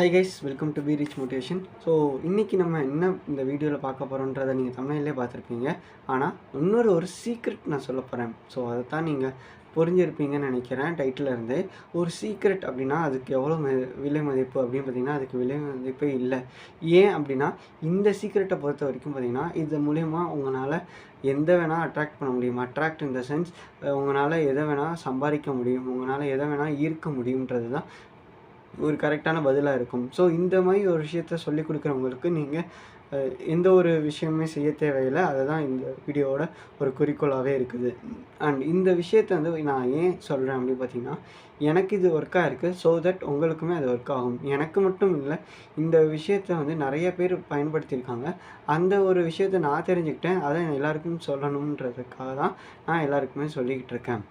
Hi guys welcome to be rich motivation so இன்றைக்கி நம்ம என்ன இந்த வீடியோவில் பார்க்க போகிறோன்றதை நீங்கள் தமிழ்லேயே பார்த்துருப்பீங்க. ஆனால் இன்னொரு ஒரு சீக்ரெட் நான் சொல்ல போகிறேன் ஸோ அதை தான் நீங்கள் புரிஞ்சிருப்பீங்கன்னு நினைக்கிறேன் டைட்டில் இருந்து. ஒரு சீக்ரெட் அப்படின்னா அதுக்கு எவ்வளோ ம விலை மதிப்பு அப்படின்னு பார்த்தீங்கன்னா அதுக்கு விலை மதிப்பே இல்லை. ஏன் அப்படின்னா இந்த சீக்ரெட்டை பொறுத்த வரைக்கும் பார்த்தீங்கன்னா இது மூலயமா உங்களால் எந்த வேணால் அட்ராக்ட் பண்ண முடியும். அட்ராக்ட் இந்த சென்ஸ் உங்களால் எதை வேணால் சம்பாதிக்க முடியும். உங்களால் எதை வேணால் ஈர்க்க முடியுன்றது தான் ஒரு கரெக்டான பதிலாக இருக்கும். ஸோ இந்த மாதிரி ஒரு விஷயத்த சொல்லி கொடுக்குறவங்களுக்கு நீங்கள் எந்த ஒரு விஷயமே செய்ய தேவையில்லை. அதுதான் இந்த வீடியோவோட ஒரு குறிக்கோளாகவே இருக்குது. அண்ட் இந்த விஷயத்தை வந்து நான் ஏன் சொல்கிறேன் அப்படின்னு பார்த்தீங்கன்னா எனக்கு இது ஒர்க்காக இருக்குது ஸோ தட் உங்களுக்குமே அது ஒர்க் ஆகும். எனக்கு மட்டும் இல்லை இந்த விஷயத்தை வந்து நிறைய பேர் பயன்படுத்தியிருக்காங்க. அந்த ஒரு விஷயத்தை நான் தெரிஞ்சுக்கிட்டேன். அதை எல்லாருக்கும் சொல்லணுன்றதுக்காக தான் நான் எல்லாருக்குமே சொல்லிக்கிட்டு இருக்கேன்.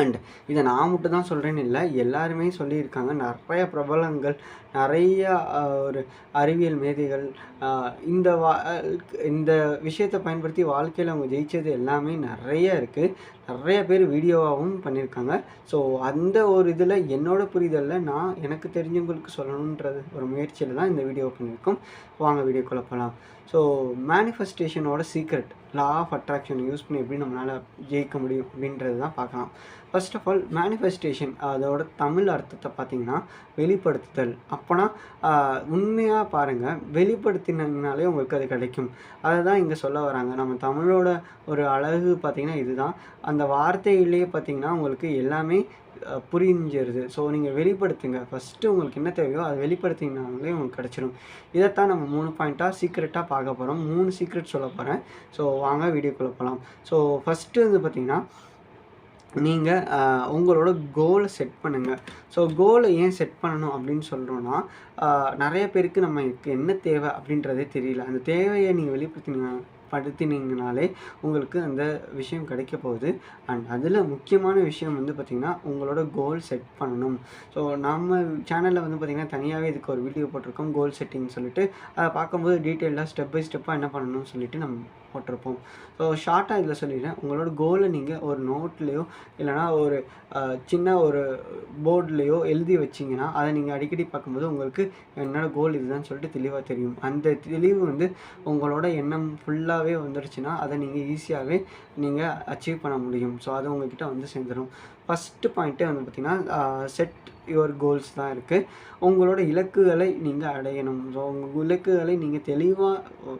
அண்ட் இதை நான் மட்டும் தான் சொல்கிறேன்னு இல்லை எல்லாருமே சொல்லியிருக்காங்க. நிறைய பிரபலங்கள் நிறைய ஒரு அறிவியல் மேதைகள் இந்த வா இந்த விஷயத்தை பயன்படுத்தி வாழ்க்கையில் அவங்க ஜெயிச்சது எல்லாமே நிறைய இருக்குது நிறைய பேர் வீடியோவாகவும் பண்ணியிருக்காங்க. ஸோ அந்த ஒரு இதில் என்னோட புரிதலில் நான் எனக்கு தெரிஞ்சவங்களுக்கு சொல்லணுன்றது ஒரு முயற்சியில் தான் இந்த வீடியோ பண்ணியிருக்கோம் வாங்க வீடியோ குழப்பலாம் so மேனிஃபெஸ்டேஷனோட secret law of attraction use பண்ணி எப்படி நம்மளால் ஜெயிக்க முடியும் அப்படின்றது தான் பார்க்கலாம். ஃபர்ஸ்ட் ஆஃப் ஆல் மேனிஃபெஸ்டேஷன் அதோட தமிழ் அர்த்தத்தை பார்த்தீங்கன்னா வெளிப்படுத்துதல். அப்போனா உண்மையாக பாருங்கள் வெளிப்படுத்தினீங்கனாலே உங்களுக்கு அது கிடைக்கும். அதை தான் இங்கே சொல்ல வராங்க. நம்ம தமிழோட ஒரு அழகு பார்த்திங்கன்னா இதுதான். அந்த வார்த்தையிலேயே பார்த்தீங்கன்னா உங்களுக்கு எல்லாமே புரிஞ்சிருது. ஸோ நீங்கள் வெளிப்படுத்துங்க. ஃபஸ்ட்டு உங்களுக்கு என்ன தேவையோ அதை வெளிப்படுத்தினாலே உங்களுக்கு கிடச்சிடும் இதைத்தான் நம்ம மூணு பாயிண்ட்டாக சீக்ரெட்டாக பார்க்க போகிறோம் மூணு சீக்ரெட் சொல்ல போகிறேன் ஸோ வாங்க வீடியோக்குள்ளே போகலாம் ஸோ ஃபஸ்ட்டு வந்து பார்த்திங்கன்னா நீங்கள் உங்களோட கோலை செட் பண்ணுங்கள் ஸோ கோலை ஏன் செட் பண்ணணும் அப்படின்னு சொல்கிறோன்னா நிறைய பேருக்கு நமக்கு என்ன தேவை அப்படின்றதே தெரியல. அந்த தேவையை நீங்கள் வெளிப்படுத்தினீங்க படுத்தினீங்கனாலே உங்களுக்கு அந்த விஷயம் கிடைக்க போகுது. அண்ட் அதில் முக்கியமான விஷயம் வந்து பார்த்திங்கன்னா உங்களோட கோல் செட் பண்ணணும். ஸோ நம்ம சேனலில் வந்து பார்த்திங்கன்னா தனியாகவே இதுக்கு ஒரு வீடியோ போட்டிருக்கோம் கோல் செட்டிங் சொல்லிட்டு. அதை பார்க்கும்போது டீட்டெயிலாக ஸ்டெப் பை ஸ்டெப்பாக என்ன பண்ணணும்னு சொல்லிட்டு நம்ம போட்டிருப்போம். ஸோ ஷார்ட்டாக இதில் சொல்லிடுறேன். உங்களோட கோலை நீங்கள் ஒரு நோட்லேயோ இல்லைனா ஒரு சின்ன ஒரு போர்ட்லேயோ எழுதி வச்சிங்கன்னா அதை நீங்கள் அடிக்கடி பார்க்கும்போது உங்களுக்கு என்னோட கோல் இதுதான் சொல்லிட்டு தெளிவாக தெரியும். அந்த தெளிவு வந்து உங்களோட எண்ணம் ஃபுல்லாகவே வந்துடுச்சுன்னா அதை நீங்கள் ஈஸியாகவே நீங்கள் அச்சீவ் பண்ண முடியும். ஸோ அது உங்ககிட்ட வந்து சேர்ந்துடும் ஃபஸ்ட்டு பாயிண்ட்டே வந்து பார்த்திங்கன்னா செட் யுவர் கோல்ஸ் தான் இருக்குது உங்களோட இலக்குகளை நீங்கள் அடையணும். ஸோ உங்கள் இலக்குகளை நீங்கள் தெளிவாக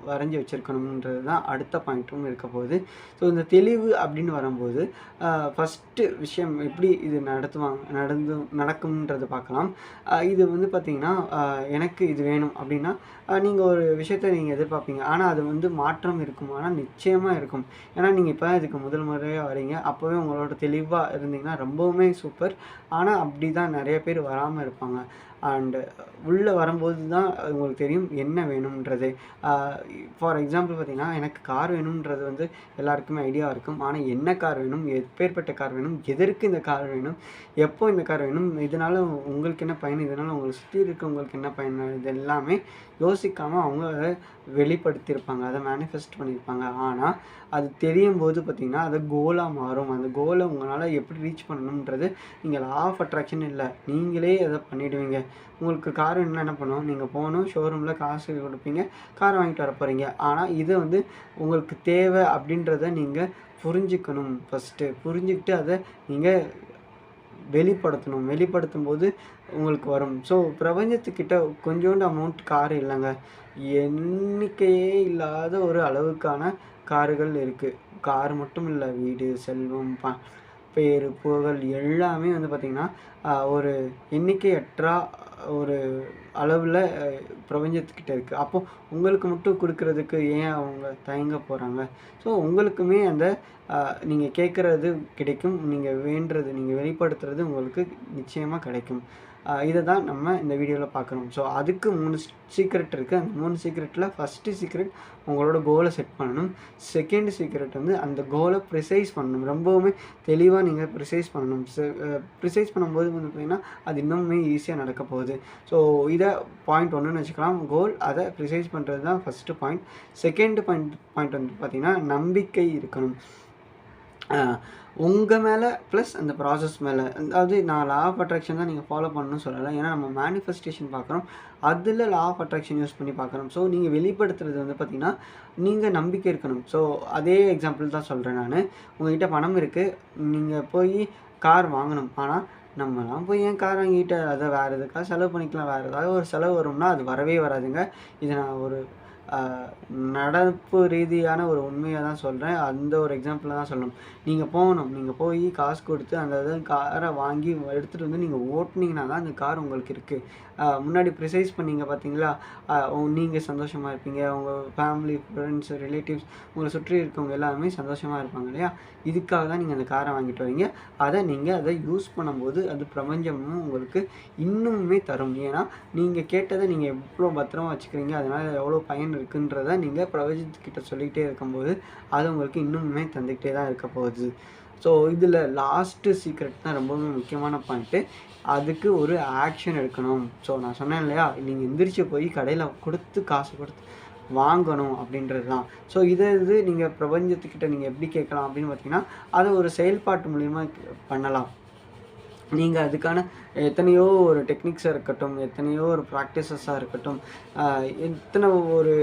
வரைஞ்சி வச்சுருக்கணுன்றது தான் அடுத்த பாயிண்ட்டும் இருக்க போகுது. ஸோ இந்த தெளிவு அப்படின்னு வரும்போது ஃபஸ்ட்டு விஷயம் எப்படி இது நடத்துவாங்க நடந்து நடக்கும்ன்றது பார்க்கலாம். இது வந்து பார்த்திங்கன்னா எனக்கு இது வேணும் அப்படின்னா நீங்கள் ஒரு விஷயத்தை நீங்கள் எதிர்பார்ப்பீங்க. ஆனால் அது வந்து மாற்றம் இருக்கும். ஆனால் நிச்சயமாக இருக்கும். ஏன்னா நீங்கள் இப்போ இதுக்கு முதல் முறையாக வரீங்க அப்போவே உங்களோட தெளிவாக இருந்தீங்கன்னா ரொம்பவுமே சூப்பர். ஆனால் அப்படி தான் நிறைய பேர் வராமல் இருப்பாங்க. அண்டு uh, உள்ளே வரும்போது தான் உங்களுக்கு தெரியும் என்ன வேணுன்றது ஃபார் எக்ஸாம்பிள் பார்த்தீங்கன்னா எனக்கு கார் வேணுன்றது வந்து எல்லாருக்குமே ஐடியா இருக்கும். ஆனால் என்ன கார் வேணும்? எப்பேற்பட்ட கார் வேணும்? எதற்கு இந்த கார் வேணும்? எப்போ இந்த கார் வேணும்? இதனால் உங்களுக்கு என்ன பயன்? இதனால் உங்களை சுற்றி இருக்கவங்களுக்கு என்ன பயன்? இது எல்லாமே யோசிக்காமல் அவங்க அதை வெளிப்படுத்தியிருப்பாங்க. அதை மேனிஃபெஸ்ட் பண்ணியிருப்பாங்க. ஆனால் அது தெரியும் போது பார்த்திங்கன்னா அது கோலாக மாறும். அந்த கோலை உங்களால் எப்படி ரீச் பண்ணணுன்றது நீங்கள் லா ஆஃப் அட்ராக்ஷன் இல்லை. நீங்களே அதை பண்ணிவிடுவீங்க உங்களுக்கு கார் என்ன என்ன பண்ணுவோம் நீங்கள் போகணும் ஷோரூமில் காசு கொடுப்பீங்க கார் வாங்கிட்டு வர போகிறீங்க ஆனால் இது வந்து உங்களுக்கு தேவை அப்படின்றத நீங்கள் புரிஞ்சுக்கணும் ஃபஸ்ட்டு புரிஞ்சுக்கிட்டு அதை நீங்கள் வெளிப்படுத்தணும். வெளிப்படுத்தும் போது உங்களுக்கு வரும். ஸோ பிரபஞ்சத்துக்கிட்ட கொஞ்சோண்டு அமௌண்ட் கார் இல்லைங்க. எண்ணிக்கையே இல்லாத ஒரு அளவுக்கான கார்கள் இருக்குது கார் மட்டும் இல்லை வீடு செல்வம் ப பேர் புகழ் எல்லாமே வந்து பார்த்திங்கன்னா ஒரு எண்ணிக்கையற்றா ஒரு அளவில் பிரபஞ்சத்துக்கிட்ட இருக்குது அப்போது உங்களுக்கு மட்டும் கொடுக்கறதுக்கு ஏன் அவங்க தயங்க போகிறாங்க ஸோ உங்களுக்குமே அந்த நீங்கள் கேட்குறது கிடைக்கும். நீங்கள் வேண்டுறது நீங்கள் வெளிப்படுத்துறது உங்களுக்கு நிச்சயமாக கிடைக்கும். இதை தான் நம்ம இந்த வீடியோவில் பார்க்கணும். ஸோ அதுக்கு மூணு சீக்ரெட் இருக்குது அந்த மூணு சீக்ரெட்டில் ஃபஸ்ட்டு சீக்ரெட் உங்களோட கோலை செட் பண்ணணும். செகண்ட் சீக்ரெட் வந்து அந்த கோலை ப்ரிசைஸ் பண்ணணும். ரொம்பவுமே தெளிவாக நீங்கள் ப்ரிசைஸ் பண்ணணும். ப்ரிசைஸ் பண்ணும்போது வந்து பார்த்திங்கன்னா அது இன்னுமே ஈஸியாக நடக்க போகுது. ஸோ இதை பாயிண்ட் ஒன்றுன்னு வச்சுக்கலாம். கோல் அதை ப்ரிசைஸ் பண்ணுறது தான் first point second point point வந்து பார்த்திங்கன்னா நம்பிக்கை இருக்கணும். உங்கள் மேலே ப்ளஸ் அந்த ப்ராசஸ் மேலே. அதாவது நான் லா ஆஃப் அட்ராக்ஷன் தான் நீங்கள் ஃபாலோ பண்ணணும்னு சொல்லலை. ஏன்னா நம்ம மேனிஃபெஸ்டேஷன் பார்க்குறோம் அதில் லா ஆஃப் அட்ராக்ஷன் யூஸ் பண்ணி பார்க்குறோம் ஸோ நீங்கள் வெளிப்படுத்துறது வந்து பார்த்திங்கன்னா நீங்கள் நம்பிக்கை இருக்கணும். ஸோ அதே எக்ஸாம்பிள் தான் சொல்கிறேன் நான். உங்கள்கிட்ட பணம் இருக்குது நீங்கள் போய் கார் வாங்கணும். ஆனால் நம்மலாம் போய் ஏன் கார் வாங்கிட்டு அதை வேறு எதுக்காக செலவு பண்ணிக்கலாம். வேறு ஏதாவது ஒரு செலவு வரும்னா அது வரவே வராதுங்க. இதை நான் ஒரு நடப்பு ரீதியான ஒரு உண்மையை தான் சொல்கிறேன் அந்த ஒரு எக்ஸாம்பிளில் தான் சொல்லணும். நீங்கள் போகணும். நீங்கள் போய் காசு கொடுத்து அந்த இது காரை வாங்கி எடுத்துகிட்டு வந்து நீங்கள் ஓட்டுனீங்கன்னா தான் அந்த கார் உங்களுக்கு இருக்குது முன்னாடி ப்ரிசைஸ் பண்ணீங்க பார்த்தீங்களா நீங்கள் சந்தோஷமாக இருப்பீங்க. உங்கள் ஃபேமிலி ஃப்ரெண்ட்ஸ் ரிலேட்டிவ்ஸ் உங்களை சுற்றி இருக்கவங்க எல்லாருமே சந்தோஷமாக இருப்பாங்க இல்லையா? இதுக்காக தான் நீங்கள் அந்த காரை வாங்கிட்டு வரீங்க. அதை நீங்கள் அதை யூஸ் பண்ணும்போது அது பிரபஞ்சமும் உங்களுக்கு இன்னுமே தரும். ஏன்னா நீங்கள் கேட்டதை நீங்கள் எவ்வளோ பத்திரமா வச்சுக்கிறீங்க அதனால் எவ்வளோ பயன் இருக்குன்றத நீங்கள் பிரபஞ்சத்துக்கிட்ட சொல்லிக்கிட்டே இருக்கும்போது அது உங்களுக்கு இன்னுமே தந்துக்கிட்டே தான் இருக்க போகுது. ஸோ இதில் லாஸ்ட்டு சீக்ரெட் தான் ரொம்பவே முக்கியமான பாயிண்ட்டு அதுக்கு ஒரு ஆக்ஷன் எடுக்கணும். ஸோ நான் சொன்னேன் இல்லையா? நீங்கள் எந்திரிச்சு போய் கடையில் கொடுத்து காசு கொடுத்து வாங்கணும் அப்படின்றது தான். ஸோ இதை இது நீங்கள் பிரபஞ்சத்துக்கிட்ட நீங்கள் எப்படி கேட்கலாம் அப்படின்னு பார்த்தீங்கன்னா அதை ஒரு செயல்பாட்டு மூலிமா பண்ணலாம். நீங்கள் அதுக்கான எத்தனையோ ஒரு டெக்னிக்ஸாக இருக்கட்டும் எத்தனையோ ஒரு ப்ராக்டிசஸாக இருக்கட்டும் எத்தனை ஒரு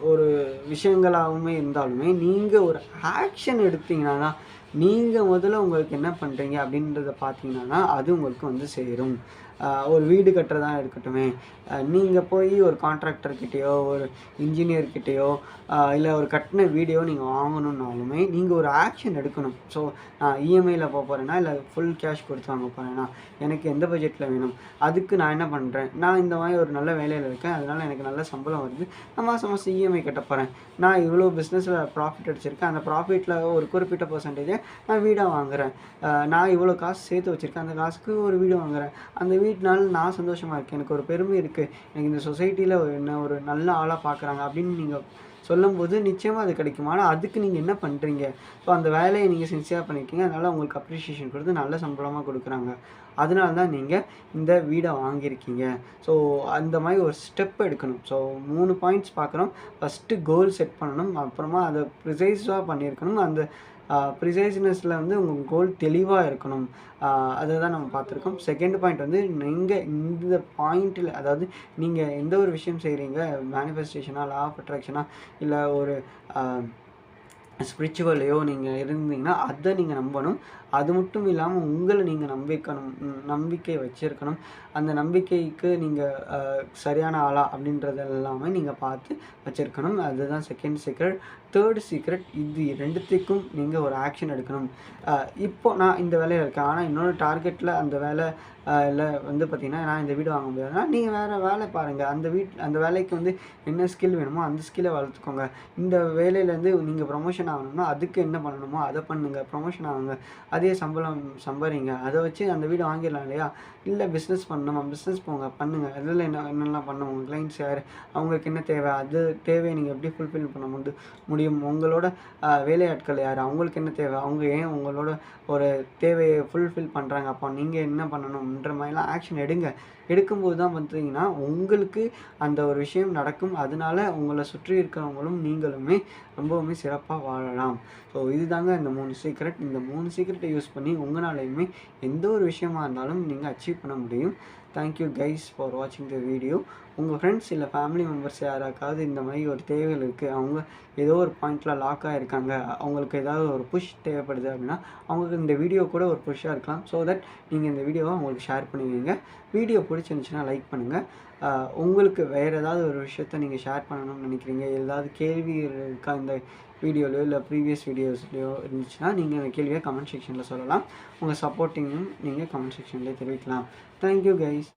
ஒரு விஷயங்களாகவுமே இருந்தாலுமே நீங்கள் ஒரு ஆக்ஷன் எடுத்தீங்கன்னா நீங்கள் முதல்ல உங்களுக்கு என்ன பண்ணுறீங்க அப்படின்றத பார்த்தீங்கன்னா அது உங்களுக்கு வந்து சேரும். ஒரு வீடு கட்டுறதா இருக்கட்டுமே. நீங்கள் போய் ஒரு கான்ட்ராக்டர்கிட்டயோ ஒரு இன்ஜினியர்கிட்டேயோ இல்லை ஒரு கட்டின வீடியோ நீங்கள் வாங்கணுன்னாலுமே நீங்கள் ஒரு ஆக்ஷன் எடுக்கணும். ஸோ நான் இஎம்ஐயில் போக போகிறேன்னா இல்லை ஃபுல் கேஷ் கொடுத்து வாங்க போகிறேன்னா எனக்கு எந்த பட்ஜெட்டில் வேணும்? அதுக்கு நான் என்ன பண்ணுறேன் நான் இந்த மாதிரி ஒரு நல்ல வேலையில் இருக்கேன். அதனால் எனக்கு நல்ல சம்பளம் வருது. நான் மாதம் மாதம் இஎம்ஐ கட்ட போகிறேன் நான் இவ்வளோ பிஸ்னஸில் ப்ராஃபிட் அடிச்சிருக்கேன். அந்த ப்ராஃபிட்டில் ஒரு குறிப்பிட்ட பர்சன்டேஜை நான் வீடாக வாங்குகிறேன் நான் இவ்வளோ காசு சேர்த்து வச்சுருக்கேன். அந்த காசுக்கு ஒரு வீடு வாங்குறேன். அந்த வீடு வீட்டினால நான் சந்தோஷமாக இருக்கேன். எனக்கு ஒரு பெருமை இருக்குது எனக்கு இந்த சொசைட்டியில் என்ன ஒரு நல்ல ஆளாக பார்க்குறாங்க அப்படின்னு நீங்கள் சொல்லும்போது நிச்சயமாக அது கிடைக்கும். ஆனால் அதுக்கு நீங்கள் என்ன பண்ணுறீங்க ஸோ அந்த வேலையை நீங்கள் சின்சியராக பண்ணியிருக்கீங்க அதனால் உங்களுக்கு அப்ரிஷியேஷன் கொடுத்து நல்ல சம்பளமாக கொடுக்குறாங்க. அதனால தான் நீங்கள் இந்த வீடை வாங்கியிருக்கீங்க. ஸோ அந்த மாதிரி ஒரு ஸ்டெப் எடுக்கணும். ஸோ மூணு பாயிண்ட்ஸ் பார்க்குறோம் ஃபஸ்ட்டு கோல் செட் பண்ணணும். அப்புறமா அதை ப்ரிசைஸாக பண்ணியிருக்கணும். அந்த ப்ரிசைஸ்னஸில் வந்து உங்கள் கோல் தெளிவாக இருக்கணும். அதை தான் நம்ம பார்த்துருக்கோம். செகண்ட் பாயிண்ட் வந்து நீங்கள் இந்த பாயிண்ட்டில் அதாவது நீங்கள் எந்த ஒரு விஷயம் செய்கிறீங்க மேனிஃபெஸ்டேஷனாக லா ஆஃப் அட்ராக்ஷனாக இல்லை ஒரு ஸ்பிரிச்சுவல்லையோ நீங்கள் இருந்தீங்கன்னா அதை நீங்கள் நம்பணும். அது மட்டும் இல்லாமல் உங்களை நீங்கள் நம்பிக்கணும் நம்பிக்கை வச்சுருக்கணும். அந்த நம்பிக்கைக்கு நீங்கள் சரியான ஆளா அப்படின்றது எல்லாமே நீங்கள் பார்த்து வச்சுருக்கணும். அதுதான் செகண்ட் சீக்ரெட் தேர்ட் சீக்ரெட் இது ரெண்டுத்துக்கும் நீங்கள் ஒரு ஆக்ஷன் எடுக்கணும். இப்போ நான் இந்த வேலையில் இருக்கேன். ஆனால் இன்னொரு டார்கெட்டில் அந்த வேலை இல்லை வந்து பார்த்திங்கன்னா நான் இந்த வீடு வாங்க முடியாதுன்னா நீங்கள் வேறு வேலை பாருங்கள் அந்த வீட் அந்த வேலைக்கு வந்து என்ன ஸ்கில் வேணுமோ அந்த ஸ்கில்லை வளர்த்துக்கோங்க. இந்த வேலையிலேருந்து நீங்கள் ப்ரொமோஷன் ஆகணும்னா அதுக்கு என்ன பண்ணணுமோ அதை பண்ணுங்கள் ப்ரொமோஷன் ஆகுங்க. அதே சம்பளம் சம்பாதிங்க அதை வச்சு அந்த வீடு வாங்கிடலாம் இல்லையா? இல்லை பிஸ்னஸ் பண்ணணுமா? பிஸ்னஸ் போங்க பண்ணுங்கள் அதில் என்ன என்னெல்லாம் பண்ணணும் உங்கள் கிளைண்ட்ஸ் யார்? அவங்களுக்கு என்ன தேவை? அது தேவையை நீங்கள் எப்படி ஃபுல்ஃபில் பண்ண முடி முடியும்? உங்களோட வேலையாட்கள் யார்? அவங்களுக்கு என்ன தேவை? அவங்க ஏன் உங்களோட ஒரு தேவையை ஃபுல்ஃபில் பண்ணுறாங்க அப்போ நீங்கள் என்ன பண்ணணும்ன்ற மாதிரிலாம் ஆக்ஷன் எடுங்க. எடுக்கும்போது தான் பார்த்தீங்கன்னா உங்களுக்கு அந்த ஒரு விஷயம் நடக்கும். அதனால உங்களை சுற்றி இருக்கிறவங்களும் நீங்களுமே ரொம்பவுமே சிறப்பாக வாழலாம். ஸோ இதுதாங்க இந்த மூணு சீக்ரெட் இந்த மூணு சீக்ரெட் சீக்ரெட்டை யூஸ் பண்ணி உங்களாலையுமே எந்த ஒரு விஷயமா இருந்தாலும் நீங்கள் அச்சீவ் பண்ண முடியும். தேங்க்யூ கைஸ் ஃபார் வாட்சிங் த வீடியோ உங்கள் ஃப்ரெண்ட்ஸ் இல்லை ஃபேமிலி மெம்பர்ஸ் யாராக்காவது இந்த மாதிரி ஒரு தேவைகள் இருக்குது அவங்க ஏதோ ஒரு பாயிண்டில் லாக் ஆகிருக்காங்க அவங்களுக்கு ஏதாவது ஒரு புஷ் தேவைப்படுது அப்படின்னா அவங்களுக்கு இந்த வீடியோ கூட ஒரு புஷ்ஷாக இருக்கலாம். ஸோ தட் நீங்கள் இந்த வீடியோவை அவங்களுக்கு ஷேர் பண்ணுவீங்க வீடியோ பிடிச்சிருந்துச்சுன்னா லைக் பண்ணுங்கள் உங்களுக்கு வேறு ஏதாவது ஒரு விஷயத்த நீங்கள் ஷேர் பண்ணணும்னு நினைக்கிறீங்க ஏதாவது கேள்வி இருக்கா இந்த வீடியோலையோ இல்லை ப்ரீவியஸ் வீடியோஸ்லையோ இருந்துச்சுன்னா நீங்கள் அந்த கேள்வியை கமெண்ட் செக்ஷனில் சொல்லலாம். உங்கள் சப்போர்ட்டிங்கும் நீங்கள் கமெண்ட் செக்ஷன்லேயே தெரிவிக்கலாம். Thank you guys